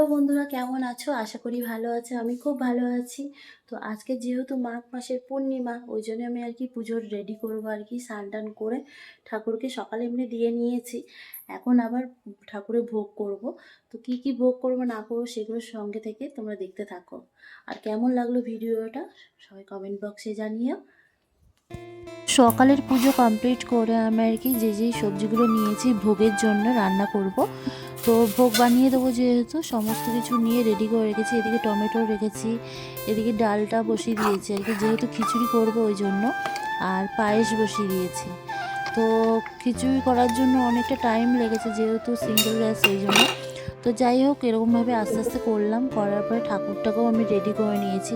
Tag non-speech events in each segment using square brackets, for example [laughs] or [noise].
তো বন্ধুরা কেমন আছো? আশা করি ভালো আছো, আমি খুব ভালো আছি। তো আজকে যেহেতু মাঘ মাসের পূর্ণিমা, ওই জন্য আমি আর কি পুজোর রেডি করব আর কি, স্নান টান করে ঠাকুরকে সকালে এমনি দিয়ে নিয়েছি। এখন আবার ঠাকুরে ভোগ করব। তো কি কি ভোগ করব না করব সেগুলোর সঙ্গে থেকে তোমরা দেখতে থাকো। আর কেমন লাগল ভিডিওটা সবাই কমেন্ট বক্সে জানিও। সকালের পুজো কমপ্লিট করে আমি আর কি যে যেই সবজিগুলো নিয়েছি ভোগের জন্য রান্না করব। তো ভোগ বানিয়ে দেবো যেহেতু, সমস্ত কিছু নিয়ে রেডি করে রেখেছি। এদিকে টমেটো রেখেছি, এদিকে ডালটা বসিয়ে দিয়েছি। আর কি, যেহেতু খিচুড়ি করব ওই জন্য, আর পায়েস বসিয়ে দিয়েছি। তো খিচুড়ি করার জন্য অনেকটা টাইম লেগেছে যেহেতু সিঙ্গেল গ্যাস ওই জন্য। তো যাই হোক, এরকমভাবে আস্তে আস্তে করলাম। করার পরে ঠাকুরটাকেও আমি রেডি করে নিয়েছি।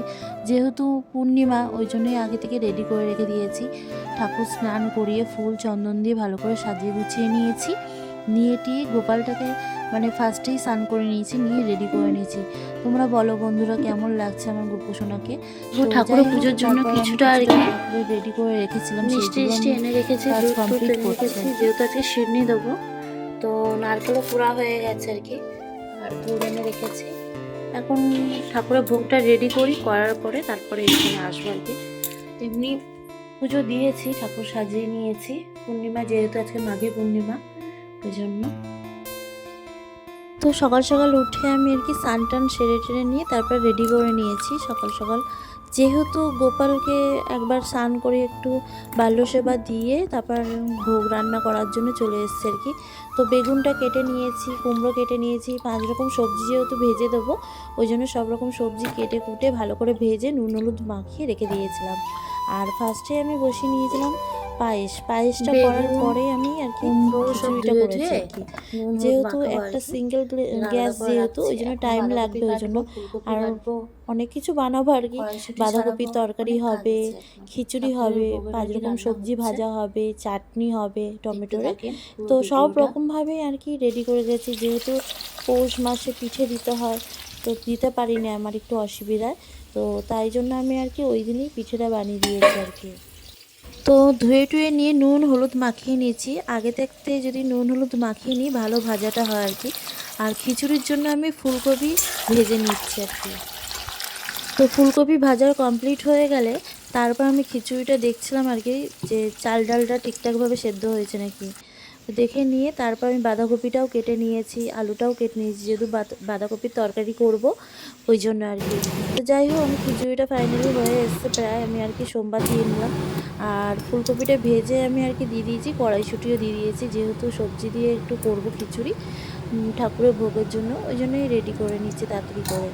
যেহেতু পূর্ণিমা, ওই জন্যই আগে থেকে রেডি করে রেখে দিয়েছি। ঠাকুর স্নান করিয়ে ফুল চন্দন দিয়ে ভালো করে সাজিয়ে গুছিয়ে নিয়েছি। নিয়ে টিয়ে গোপালটাকে মানে ফার্স্টেই স্নান করে নিয়েছি নিয়ে রেডি করে নিয়েছি। তোমরা বলো বন্ধুরা কেমন লাগছে আমার গোপুসোনাকে ঠাকুরের পুজোর জন্য কিছুটা আর কি রেডি করে রেখেছিলাম মিষ্টি মিষ্টি এনে রেখেছি করছি। যেহেতু আজকে শিরনি দেবো তো নারকেলও পুরা হয়ে গেছে আর কি আর গুড় এনে রেখেছি। এখন ঠাকুরের ভোগটা রেডি করি করার পরে তারপরে এখানে আসব আর কি। এমনি পুজো দিয়েছি ঠাকুর সাজিয়ে নিয়েছি পূর্ণিমা যেহেতু আজকে মাঘে পূর্ণিমা জন্য। তো সকাল সকাল উঠে আমি আর কি স্নান টান সেরে টেরে নিয়ে তারপর রেডি করে নিয়েছি সকাল সকাল। যেহেতু গোপালকে একবার স্নান করে একটু বাল্য সেবা দিয়ে তারপর ভোগ রান্না করার জন্য চলে এসেছে আর কি। তো বেগুনটা কেটে নিয়েছি, কুমড়ো কেটে নিয়েছি, পাঁচ রকম সবজি যেহেতু ভেজে দেবো, ওই জন্য সব রকম সবজি কেটে কুটে ভালো করে ভেজে নুন হলুদ মাখিয়ে রেখে দিয়েছিলাম। আর ফার্স্টে আমি বসিয়ে নিয়েছিলাম পায়েস পায়েসটা করার পরে আমি আর কি খিচুড়িটা করেছি আর কি। যেহেতু একটা সিঙ্গেল গ্যাস যেহেতু ওই জন্য টাইম লাগবে ওই জন্য আর অনেক কিছু বানাবো আর কি। বাঁধাকপির তরকারি হবে খিচুড়ি হবে পাঁচ রকম সবজি ভাজা হবে চাটনি হবে টমেটোরে তো সব ভিডিওটা। রকমভাবে আর কি রেডি করে গেছি যেহেতু পৌষ মাসে পিঠে দিতে হয় তো দিতে পারি না আমার একটু অসুবিধায়। তো তাই জন্য আমি আর কি ওই দিনই পিঠেটা বানিয়ে দিয়েছি আর কি। তো ধুয়ে টুয়ে নিয়ে নুন, হলুদ মাখিয়ে নিয়েছি। আগে থাকতে যদি নুন, হলুদ মাখিয়ে নিই, ভালো ভাজাটা হয় আর কি। আর খিচুড়ির জন্য আমি ফুলকপি ভেজে নিচ্ছি আর কি। তো ফুলকপি ভাজার কমপ্লিট হয়ে গেলে তারপর আমি খিচুড়িটা দেখছিলাম আর কি, যে চাল ডালটা ঠিকঠাকভাবে সেদ্ধ হয়েছে নাকি। দেখে নিয়ে তারপর আমি বাঁধাকপিটাও কেটে নিয়েছি, আলুটাও কেটে নিয়েছি, যেহেতু বাঁধাকপির তরকারি করব ওই জন্য আর কি। তো যাই হোক, আমি খিচুড়িটা ফাইনালি হয়ে এসছে, প্রায় আমি আর কি সোমবার দিয়ে নিলাম। আর ফুলকপিটা ভেজে আমি আর কি দিয়ে দিয়েছি, কড়াইশুঁটিও দিয়ে দিয়েছি, যেহেতু সবজি দিয়ে একটু করব খিচুড়ি ঠাকুরের ভোগের জন্য, ওই জন্যই রেডি করে নিচ্ছি তাড়াতাড়ি করে।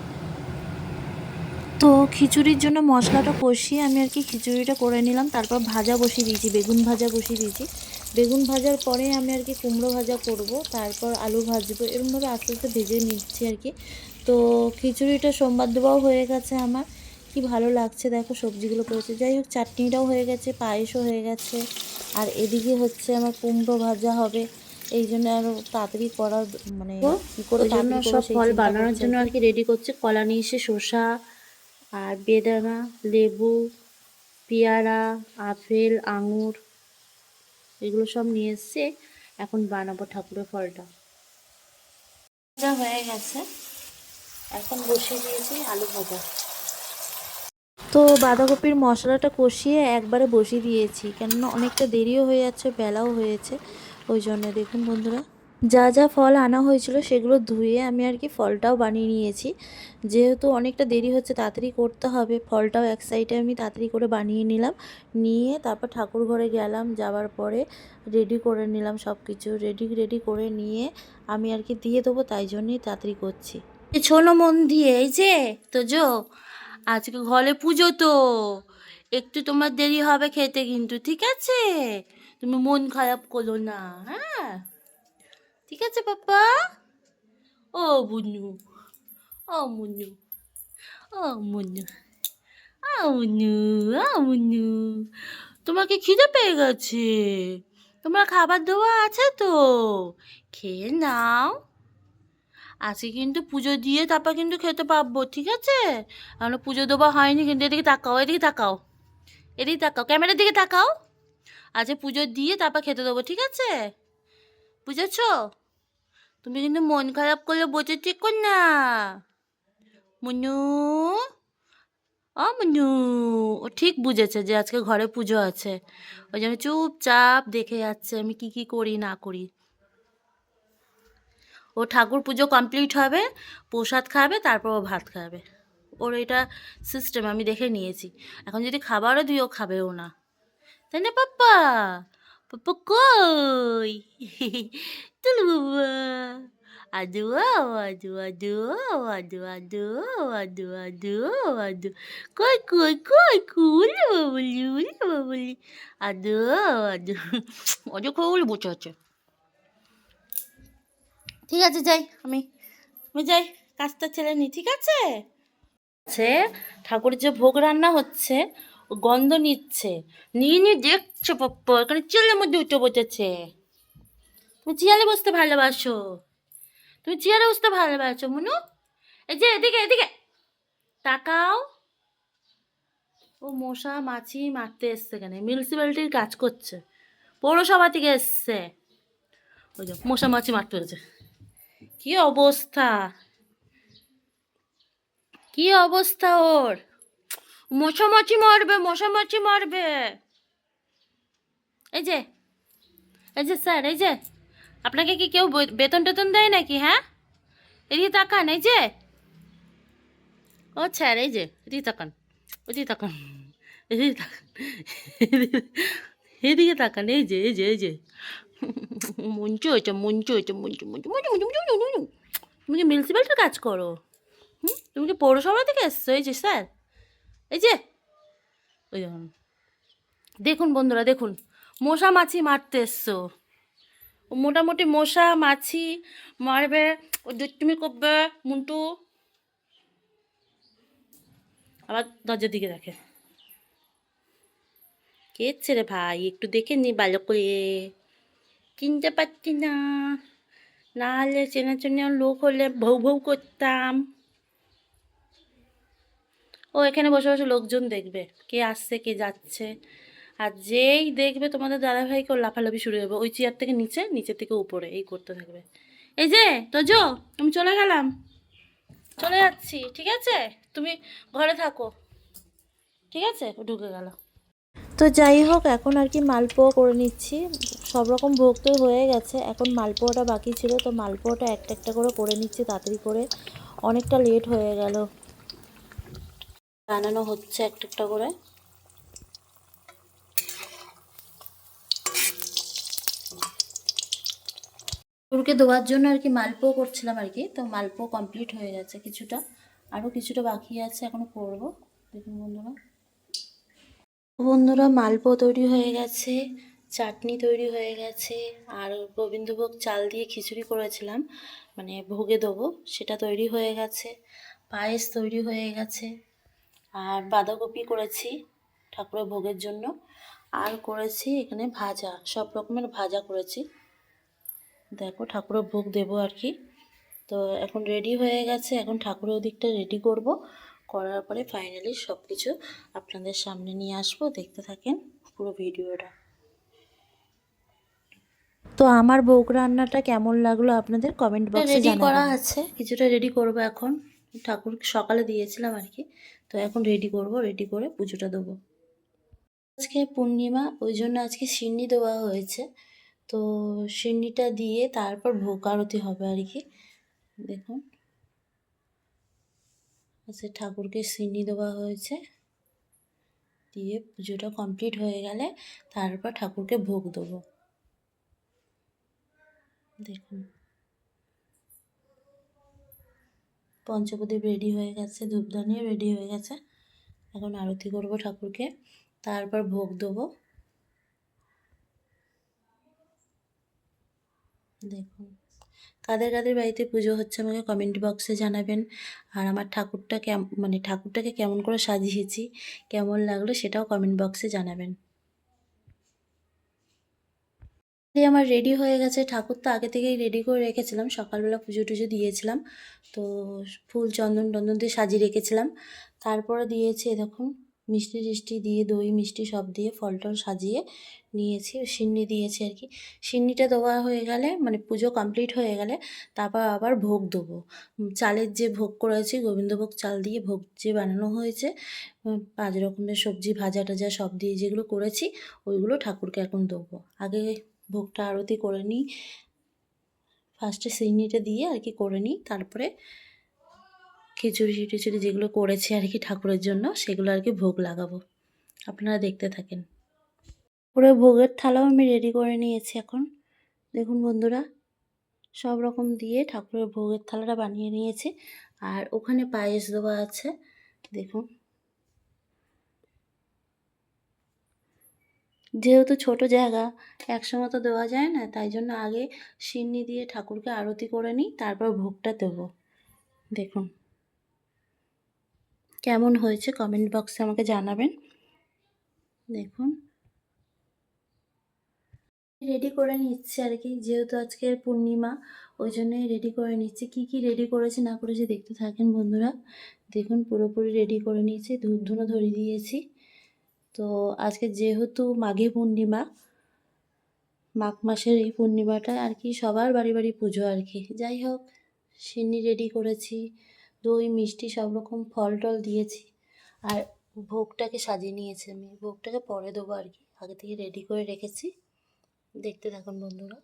তো খিচুড়ির জন্য মশলাটা কষিয়ে আমি আর কি খিচুড়িটা করে নিলাম, তারপর ভাজা বসিয়ে দিয়েছি, বেগুন ভাজা বসিয়ে দিয়েছি। বেগুন ভাজার পরে আমি আর কি কুমড়ো ভাজা করব, তারপর আলু ভাজবো এরকমভাবে আস্তে আস্তে ভেজে নিচ্ছি আর কি। তো খিচুড়িটা সোমবার দেওয়াও হয়ে গেছে আমার কি ভালো লাগছে? দেখো সবজিগুলো করেছে। যাই হোক চাটনিটাও হয়ে গেছে পায়েসও হয়ে গেছে। আর এদিকে হচ্ছে আমার কুমড়ো ভাজা হবে। এই জন্য আরও তাড়াতাড়ি করার মানে কি করে জন্য সব ফল বানানোর জন্য আর আর কি। রেডি করছে। কলা নিয়ে এসে শসা আর বেদানা লেবু পেয়ারা আপেল আঙুর এগুলো সব নিয়ে এসছে। এখন বানাবো ঠাকুরের ফলটা। ভাজা হয়ে গেছে। এখন বসিয়ে দিয়েছি আলু ভাজা। তো বাঁধাকপির মশলাটা কষিয়ে একবারে বসিয়ে দিয়েছি, কেননা অনেকটা দেরিও হয়ে যাচ্ছে, বেলাও হয়েছে। ওই জন্য দেখুন বন্ধুরা, যা যা ফল আনা হয়েছিল সেগুলো ধুয়ে আমি আর কি ফলটাও বানিয়ে নিয়েছি। যেহেতু অনেকটা দেরি হচ্ছে, তাড়াতাড়ি করতে হবে, ফলটাও এক সাইডে আমি তাড়াতাড়ি করে বানিয়ে নিলাম। নিয়ে তারপর ঠাকুর ঘরে গেলাম, যাওয়ার পরে রেডি করে নিলাম সব কিছু রেডি রেডি করে নিয়ে আমি আর কি দিয়ে দেবো, তাই জন্যই তাড়াতাড়ি করছি। শোনো মন দিয়ে, এই যে তো জো আজকে ঘরে পুজো তো। একটু তোমার দেরি হবে খেতে কিন্তু, ঠিক আছে? তুমি মন খারাপ করো না হ্যাঁ? ঠিক আছে পাপা ও বুনু ও মুনু ও মুনু ও মুনু ও তোমাকে খিদে পেয়ে গেছে। তোমার খাবার দেওয়া আছে তো। খেয়ে নাও। আজকে কিন্তু পুজো দিয়ে তারপর কিন্তু খেতে পাবো, ঠিক আছে? আমরা পুজো দেওয়া হয়নি কিন্তু এদিকে তাকাও এদিকে তাকাও। এদিকে তাকাও, ক্যামেরার দিকে তাকাও। আজকে পুজো দিয়ে তারপর খেতে দেবো, ঠিক আছে? বুঝেছ? তুমি কিন্তু মন খারাপ করলে বোঝে ঠিক কর না মনু ও মনু ও ঠিক বুঝেছে যে আজকে ঘরে পুজো আছে। ওই জন্য চুপচাপ দেখে যাচ্ছে আমি কি কি করি, না করি। ও ঠাকুর পুজো কমপ্লিট হবে, প্রসাদ খাবে, তারপর ও ভাত খাবে। ওর এটা সিস্টেম আমি দেখে নিয়েছি। এখন যদি খাবারও দিই ও খাবেও না। তাই না পাপ্পা? পাপ্পা কই? [laughs] তুলু বাবা। আদু আদু আদু আদু আদু আদু আদু আদু। কই কই কই, কুল বাবলি উলি বাবলি। আদু আদু। [laughs] অজু খুল বসে আছে ঠিক আছে, যাই, আমি আমি যাই, কাজটা ছেড়ে নি, ঠিক আছে? আছে, ঠাকুরের যে ভোগ রান্না হচ্ছে গন্ধ নিচ্ছে। নিয়ে নিয়ে দেখছে পপ্পা, এখানে চেলের মধ্যে উঠে বসেছে। তুমি চেয়ারে বসতে ভালোবাসো। তুমি চেয়ারে বসতে ভালোবাসো, মনু। এই যে, এদিকে এদিকে। তাকাও। ও মশা, মাছি মারতে এসছে এখানে, মিউনিসিপ্যালিটির কাজ করছে। পৌরসভা থেকে এসছে। ওই যে মশা, মাছি মারতে হয়েছে কি অবস্থা? কি অবস্থা ওর? মশা মাছি মারবে মশা মাছি মারবে। এই যে এই যে স্যার, এই যে, আপনাকে কি কেউ বেতন টেতন দেয় নাকি হ্যাঁ? এদিকে তাকান, এই যে। ও স্যার, এই যে, এদিকে তাকান ওদিকে তাকান, এদিকে তাকান এদিকে তাকান, এই যে এই যে এই যে। মঞ্চ হয়েছে মঞ্চ হয়েছে মঞ্চ মঞ্চ মঞ্চ মঞ্চ মঞ্চ মঞ্চ তুমি কি মিউনিসিপ্যালিটির কাজ করো, হুম? তুমি কি পৌরসভা থেকে এসছো, এই যে স্যার, এই যে, ওই দেখুন দেখুন বন্ধুরা, দেখুন, মশা মাছি মারতে এসছো। মোটামুটি মশা মাছি মারবে, ও দুষ্টুমি করবে, মুন্টু। আবার দরজার দিকে দেখে। কে রে ভাই? একটু দেখে নি ভালো করে। চিনতে পারছি না। না হলে চেনা চেনা লোক হলে ভৌ ভৌ করতাম। ও, এখানে বসে বসে লোকজন দেখবে, কে আসছে, কে যাচ্ছে। আর যেই দেখবে তোমাদের দাদাভাইকে লাফালাফি শুরু হবে ওই চেয়ার থেকে নিচে নিচে থেকে উপরে, এই করতে থাকবে। এই যে, তোজো আমি চলে গেলাম। চলে যাচ্ছি, ঠিক আছে? তুমি ঘরে থাকো। ঠিক আছে? ঢুকে গেল। তো যাই হোক, এখন আর কি মালপোয়া করে নিচ্ছি। সব রকম ভোগ তো হয়ে গেছে, এখন মালপোয়াটা বাকি ছিল, তো মালপোয়াটা একটা একটা করে করে নিচ্ছি তাড়াতাড়ি করে। অনেকটা লেট হয়ে গেল। বানানো হচ্ছে একটা একটা করে। ঠাকুরকে দেওয়ার জন্য আর কি মালপো করছিলাম আর কি, তো মালপো কমপ্লিট হয়ে গেছে কিছুটা। আরও কিছুটা বাকি আছে এখনও করব। দেখুন বন্ধুরা। বন্ধুরা, মালপো তৈরি হয়ে গেছে, চাটনি তৈরি হয়ে গেছে, আর গোবিন্দভোগ চাল দিয়ে খিচুড়ি করেছিলাম মানে ভোগে দেবো, সেটা তৈরি হয়ে গেছে, পায়েস তৈরি হয়ে গেছে, আর বাঁধাকপি করেছি ঠাকুরের ভোগের জন্য, আর করেছি এখানে ভাজা, সব রকমের ভাজা করেছি, দেখো ঠাকুরের ভোগ দেবো আর কি, তো এখন রেডি হয়ে গেছে, এখন ঠাকুরের দিকটা রেডি করব করার পরে ফাইনালি সব কিছু আপনাদের সামনে নিয়ে আসব দেখতে থাকেন পুরো ভিডিওটা। তো আমার ভোগ রান্নাটা কেমন লাগল আপনাদের কমেন্ট বক্সে রেডি করা আছে কিছুটা রেডি করব এখন। ঠাকুর সকালে দিয়েছিলাম আর কি তো এখন রেডি করব রেডি করে পুজোটা দেবো। আজকে পূর্ণিমা ওই জন্য আজকে সিন্নি দেওয়া হয়েছে। তো সিন্নিটা দিয়ে তারপর ভোগ আরতি হবে আর কি দেখুন। আচ্ছা ঠাকুরকে সিন্নি দেওয়া হয়েছে। দিয়ে পুজোটা কমপ্লিট হয়ে গেলে তারপর ঠাকুরকে ভোগ দেবো। দেখুন। পঞ্চপ্রদীপ রেডি হয়ে গেছে ধূপদানিও রেডি হয়ে গেছে। এখন আরতি করব ঠাকুরকে, তারপর ভোগ দেবো। দেখুন। কাদের কাদের বাড়িতে পুজো হচ্ছে আমাকে কমেন্ট বক্সে জানাবেন। আর আমার ঠাকুরটা কেম মানে ঠাকুরটাকে কেমন করে সাজিয়েছি, কেমন লাগল সেটাও কমেন্ট বক্সে জানাবেন। আমার রেডি হয়ে গেছে। ঠাকুর তো আগে থেকেই রেডি করে রেখেছিলাম। সকালবেলা পুজো টুজো দিয়েছিলাম। তো ফুল চন্দন টন্দন দিয়ে সাজিয়ে রেখেছিলাম। তারপরে দিয়েছে, দেখুন মিষ্টি টিষ্টি দিয়ে, দই মিষ্টি সব দিয়ে ফল টল সাজিয়ে নিয়েছি, সিন্নি দিয়েছি আর কি। সিন্নিটা দেওয়া হয়ে গেলে মানে পুজো কমপ্লিট হয়ে গেলে তারপর আবার ভোগ দেবো। চালের যে ভোগ করেছি, গোবিন্দভোগ চাল দিয়ে ভোগ যে বানানো হয়েছে পাঁচ রকমের সবজি, ভাজা টাজা সব দিয়ে যেগুলো করেছি, ওইগুলো ঠাকুরকে এখন দেবো। আগে ভোগটা আরতি করে নিই ফার্স্টে সিন্নিটা দিয়ে আর কি করে নিই, তারপরে খিচুড়ি টিচুড়ি যেগুলো করেছি আর কি ঠাকুরের জন্য, সেগুলো আর কি ভোগ লাগাবো। আপনারা দেখতে থাকেন। পুরো ভোগের থালাও আমি রেডি করে নিয়েছি এখন। দেখুন বন্ধুরা, সব রকম দিয়ে ঠাকুরের ভোগের থালাটা বানিয়ে নিয়েছি। আর ওখানে পায়েস দেওয়া আছে, দেখুন। যেহেতু ছোট জায়গা একসঙ্গে তো দেওয়া যায় না, তাই জন্য আগে সিন্নি দিয়ে ঠাকুরকে আরতি করে নিই, তারপর ভোগটা দেবো। দেখুন। কেমন হয়েছে কমেন্ট বক্সে আমাকে জানাবেন। দেখুন। রেডি করে নিচ্ছি আর কি, যেহেতু আজকে পূর্ণিমা, ওই জন্যই রেডি করে নিচ্ছি। কি কি রেডি করেছি না করেছি দেখতে থাকেন বন্ধুরা। দেখুন, পুরোপুরি রেডি করে নিয়েছি ধূপ ধুনো ধরিয়ে দিয়েছি। তো আজকে যেহেতু মাঘে পূর্ণিমা, মাঘ মাসের এই পূর্ণিমাটা আর কি সবার বাড়ি বাড়ি পুজো আর কি। যাই হোক, সিন্নি রেডি করেছি। দই, মিষ্টি সব রকম ফল টল দিয়েছি। আর ভোগটাকে সাজিয়ে নিয়েছি আমি। ভোগটাকে পরে দেবো আর কি। আগে থেকে রেডি করে রেখেছি। দেখতে থাকুন বন্ধুরা।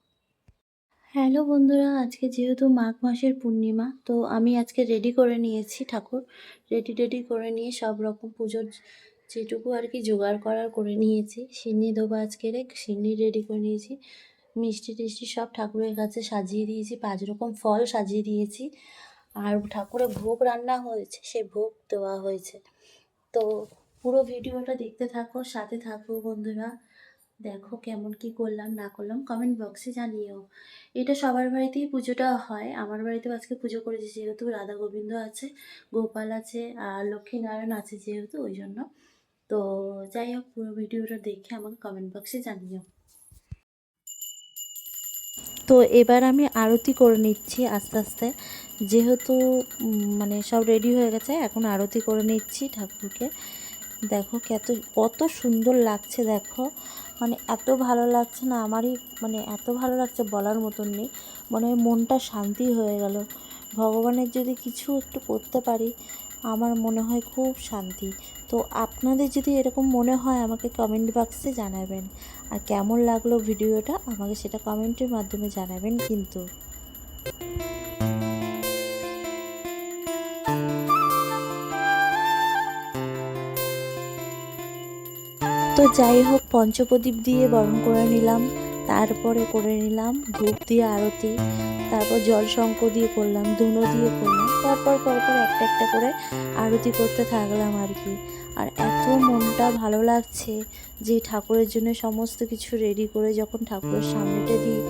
হ্যালো বন্ধুরা, আজকে যেহেতু মাঘ মাসের পূর্ণিমা, তো আমি আজকে রেডি করে নিয়েছি ঠাকুর। রেডি রেডি করে নিয়ে সব রকম পুজোর যেটুকু আর কি জোগাড় করার করে নিয়েছি। সিন্নি দেবো আজকে রে, সিন্নি রেডি করে নিয়েছি। মিষ্টি টিষ্টি সব ঠাকুরের কাছে সাজিয়ে দিয়েছি। পাঁচ রকম ফল সাজিয়ে দিয়েছি। আর ঠাকুরের ভোগ রান্না হয়েছে, সেই ভোগ দেওয়া হয়েছে। তো পুরো ভিডিওটা দেখতে থাকো, সাথে থাকো বন্ধুরা। দেখো কেমন কি করলাম, না করলাম কমেন্ট বক্সে জানিও। এটা সবার বাড়িতেই পুজোটা হয়। আমার বাড়িতেও আজকে পুজো করেছি, যেহেতু রাধা গোবিন্দ আছে, গোপাল আছে, আর লক্ষ্মীনারায়ণ আছে যেহেতু, ওই জন্য। তো যাই হোক, পুরো ভিডিওটা দেখে আমাকে কমেন্ট বক্সে জানিও। তো এবার আমি আরতি করে নিচ্ছি আস্তে আস্তে। যেহেতু মানে সব রেডি হয়ে গেছে, এখন আরতি করে নিচ্ছি ঠাকুরকে। দেখো কত কত সুন্দর লাগছে, দেখো। মানে এত ভালো লাগছে না, আমারই মানে এত ভালো লাগছে বলার মতন নেই। মনে মনটা শান্তি হয়ে গেল। ভগবানের যদি কিছু একটু করতে পারি আমার মনে হয় খুব শান্তি। তো আপনাদের যদি এরকম মনে হয়, আমাকে কমেন্ট বক্সে জানাবেন। আর কেমন লাগল ভিডিওটা, আমাকে সেটা কমেন্টের মাধ্যমে জানাবেন কিন্তু। তো যাই হোক, পঞ্চপ্রদীপ দিয়ে বরণ করে নিলাম। তারপরে করে নিলাম ধূপ দিয়ে আরতি। তারপর জল শঙ্খ দিয়ে করলাম, ধুনো দিয়ে করলাম পরপর পরপর একটা একটা করে আরতি করতে থাকলাম আর কি। আর এত মনটা ভালো লাগছে যে ঠাকুরের জন্য সমস্ত কিছু রেডি করে যখন ঠাকুরের সামনেটা দিই,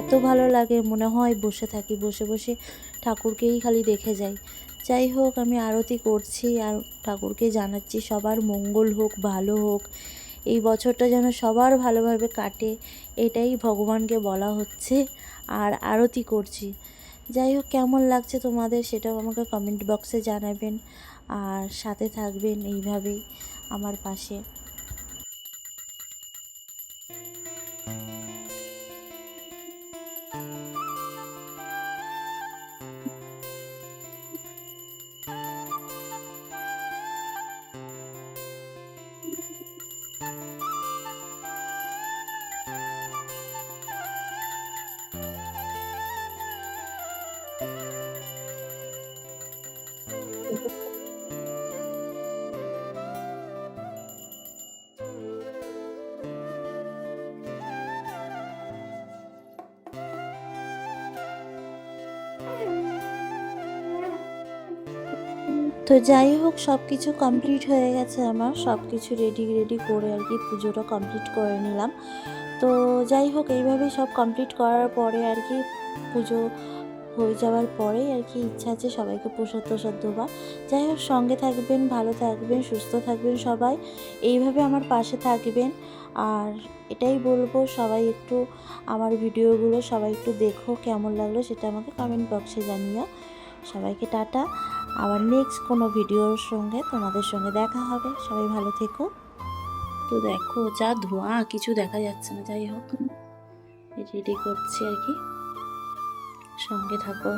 এত ভালো লাগে, মনে হয় বসে থাকি, বসে বসে ঠাকুরকেই খালি দেখে যাই। যাই হোক, আমি আরতি করছি আর ঠাকুরকে জানাচ্ছি সবার মঙ্গল হোক, ভালো হোক, এই বছরটা যেন সবার ভালোভাবে কাটে, এটাই ভগবানকে বলা হচ্ছে। আর আরতি করছি। যাই হোক, কেমন লাগছে তোমাদের সেটাও আমাকে কমেন্ট বক্সে জানাবেন। আর সাথে থাকবেন এইভাবেই আমার পাশে। তো যাই হোক সব কিছু কমপ্লিট হয়ে গেছে আমার। সব কিছু রেডি রেডি করে আর কি পুজোটা কমপ্লিট করে নিলাম। তো যাই হোক এইভাবে সব কমপ্লিট করার পরে আর কি পুজো হয়ে যাওয়ার পরে আর কি ইচ্ছা আছে সবাইকে প্রসাদ প্রসাদ দেওয়া যাই হোক, সঙ্গে থাকবেন, ভালো থাকবেন, সুস্থ থাকবেন সবাই। এইভাবে আমার পাশে থাকবেন। আর এটাই বলব, সবাই একটু আমার ভিডিওগুলো সবাই একটু দেখো কেমন লাগল সেটা আমাকে কমেন্ট বক্সে জানিও। সবাইকে টাটা। আবার নেক্সট কোনো ভিডিওর সঙ্গে তোমাদের সঙ্গে দেখা হবে। সবাই ভালো থেকো। তো দেখো, যা ধোঁয়া, কিছু দেখা যাচ্ছে না, যাই হোক। রেডি করছি আর কি। সঙ্গে থাকো।